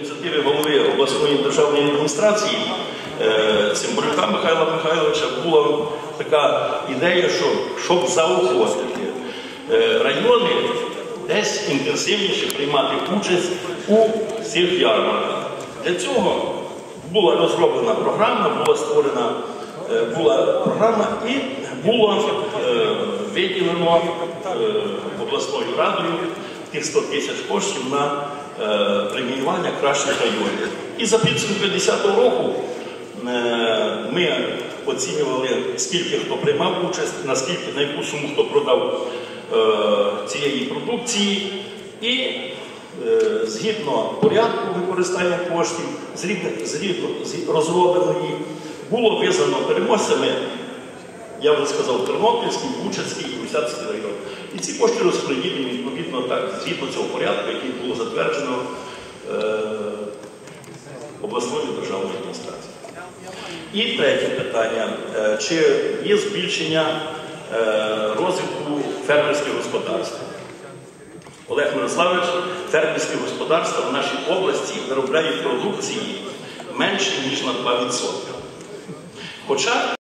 Ініціативи голови обласної державної адміністрації е, Цимбалюка Михайла Михайловича була така ідея, що щоб заохотити е, райони десь інтенсивніше приймати участь у цих ярмарках. Для цього була розроблена програма, була створена е, була програма і було виділено обласною радою тих 100 тисяч коштів на е, преміювання кращих районів. І за підсумками 2010 року е, ми оцінювали, скільки хто приймав участь, наскільки на яку суму хто продав е, цієї продукції. І е, згідно порядку використання коштів, згідно, розробленої, було визнано переможцями я вже сказав Тернопільський, Бучацький Гусяцький район. І ці кошти розподілені відповідно так, згідно цього порядку, який було затверджено е, обласною державною адміністрацією. І третє питання. Е, Чи є збільшення е, розвитку фермерських господарств? Олег Мирославович, фермерські господарства в нашій області виробляють продукції менше, ніж на 2%. Хоча